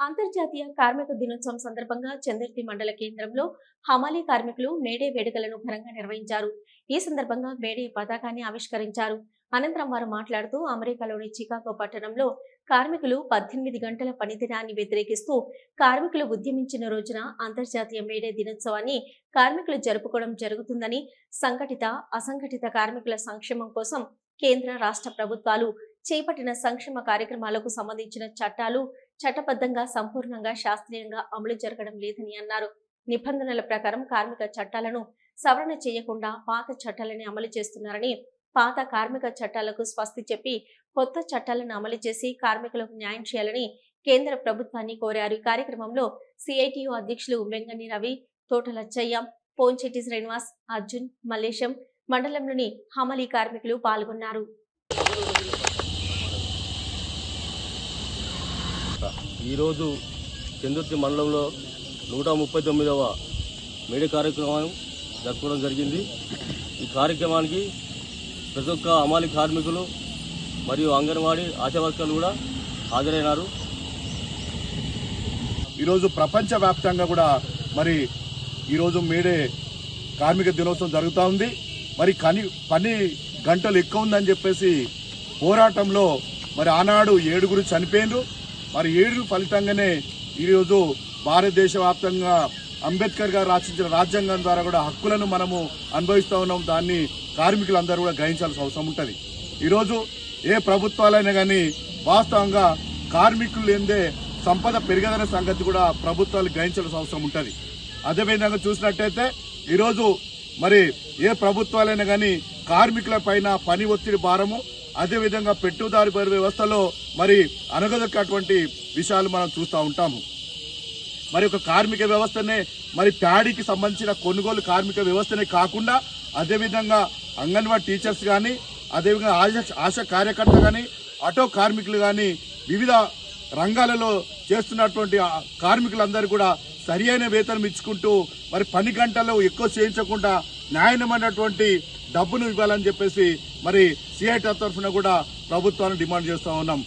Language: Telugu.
అంతర్జాతీయ కార్మిక దినోత్సవం సందర్భంగా చంద్రతి మండల కేంద్రంలో హమాలీ కార్మికులు మేడే వేడుకలను ఘనంగా నిర్వహించారు. ఈ సందర్భంగా మేడే పతాకాన్ని ఆవిష్కరించారు. అనంతరం వారు మాట్లాడుతూ అమెరికాలోని చికాగో పట్టణంలో కార్మికులు పద్దెనిమిది గంటల పనిదినాన్ని వ్యతిరేకిస్తూ కార్మికులు ఉద్యమించిన రోజున అంతర్జాతీయ మేడే దినోత్సవాన్ని కార్మికులు జరుపుకోవడం జరుగుతుందని సంఘటిత అసంఘటిత కార్మికుల సంక్షేమం కోసం కేంద్ర రాష్ట్ర ప్రభుత్వాలు చేపట్టిన సంక్షేమ కార్యక్రమాలకు సంబంధించిన చట్టాలు చట్టబద్ధంగా సంపూర్ణంగా శాస్త్రీయంగా అమలు జరగడం లేదని అన్నారు. నిబంధనల ప్రకారం కార్మిక చట్టాలను సవరణ చేయకుండా పాత చట్టాలని అమలు చేస్తున్నారని పాత కార్మిక చట్టాలకు స్వస్తి చెప్పి కొత్త చట్టాలను అమలు చేసి కార్మికులకు న్యాయం చేయాలని కేంద్ర ప్రభుత్వాన్ని కోరారు. ఈ కార్యక్రమంలో సిఐటియు అధ్యక్షులు వెంగని రవి తోట లచ్చయ్య పోంచెట్టి శ్రీనివాస్ అర్జున్ మల్లేశం మండలంలోని హమలీ కార్మికులు పాల్గొన్నారు. ఈరోజు చందుర్తి మండలంలో నూట ముప్పై తొమ్మిదవ మేడే కార్యక్రమం జరుపుకోవడం జరిగింది. ఈ కార్యక్రమానికి ప్రతి ఒక్క అమాలి కార్మికులు మరియు అంగన్వాడీ ఆశా వర్కర్లు కూడా హాజరైనారు. ఈరోజు ప్రపంచవ్యాప్తంగా కూడా మరి ఈరోజు మేడే కార్మిక దినోత్సవం జరుగుతూ ఉంది. మరి కని పని గంటలు ఎక్కువ ఉందని చెప్పేసి పోరాటంలో మరి ఆనాడు ఏడుగురు చనిపోయినరు. మరి ఏడు ఫలితంగానే ఈరోజు భారతదేశ వ్యాప్తంగా అంబేద్కర్ గారు రచించిన రాజ్యాంగం ద్వారా కూడా హక్కులను మనము అనుభవిస్తూ ఉన్నాం. దాన్ని కార్మికులందరూ కూడా గ్రహించాల్సిన అవసరం ఉంటుంది. ఈరోజు ఏ ప్రభుత్వాలైనా కానీ వాస్తవంగా కార్మికులు లేదే సంపద పెరగదనే సంగతి కూడా ప్రభుత్వాలు గ్రహించాల్సిన అవసరం ఉంటుంది. అదేవిధంగా చూసినట్టయితే ఈరోజు మరి ఏ ప్రభుత్వాలైనా కానీ కార్మికుల పైన పని ఒత్తిడి భారము అదేవిధంగా పెట్టుదారి వ్యవస్థలో మరి అనగదక్కటువంటి విషయాలు మనం చూస్తూ ఉంటాము. మరి ఒక కార్మిక వ్యవస్థనే మరి ప్యాడీకి సంబంధించిన కొనుగోలు కార్మిక వ్యవస్థనే కాకుండా అదేవిధంగా అంగన్వాడీ టీచర్స్ కానీ అదేవిధంగా ఆశ ఆశా కార్యకర్త కానీ ఆటో కార్మికులు కానీ వివిధ రంగాలలో చేస్తున్నటువంటి కార్మికులందరూ కూడా సరి అయిన వేతనం ఇచ్చుకుంటూ మరి పని గంటలు ఎక్కువ చేయించకుండా న్యాయమైనటువంటి డబ్బును ఇవ్వాలని చెప్పేసి మరి సిఐటి తరఫున కూడా ప్రభుత్వాన్ని డిమాండ్ చేస్తూ ఉన్నాం.